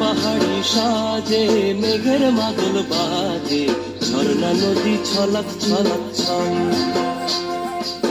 পাহাড়ি সাজে মেঘের মাদল বাজে ঝর্ণা নদী ছলক ছলক ছল।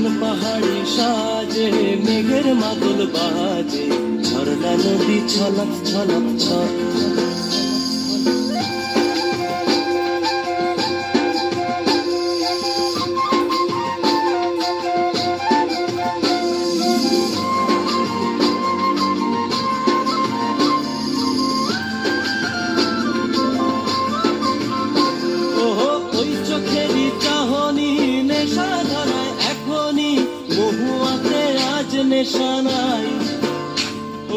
কোন পাহাড়ি সাজে মেঘের মাদল বাজে ঝর্ণা নদী ছলক ছলক ছল মহুয়াতে আজ নেশা নাই।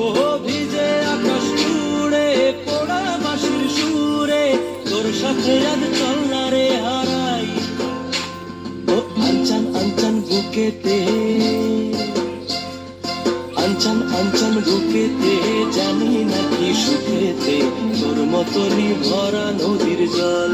ওহো, ভিজে আকাশ জুড়ে, পোড়া বাঁশির সুরে, তোর সাথে আজ চল না রে হারাই। ও, আনচান আনচান বুকেতে, আনচান আনচান বুকেতে জানি নাকি সুখেতে, তোর মতনই ভরা নদীর জল।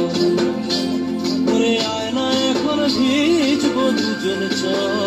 Jesus.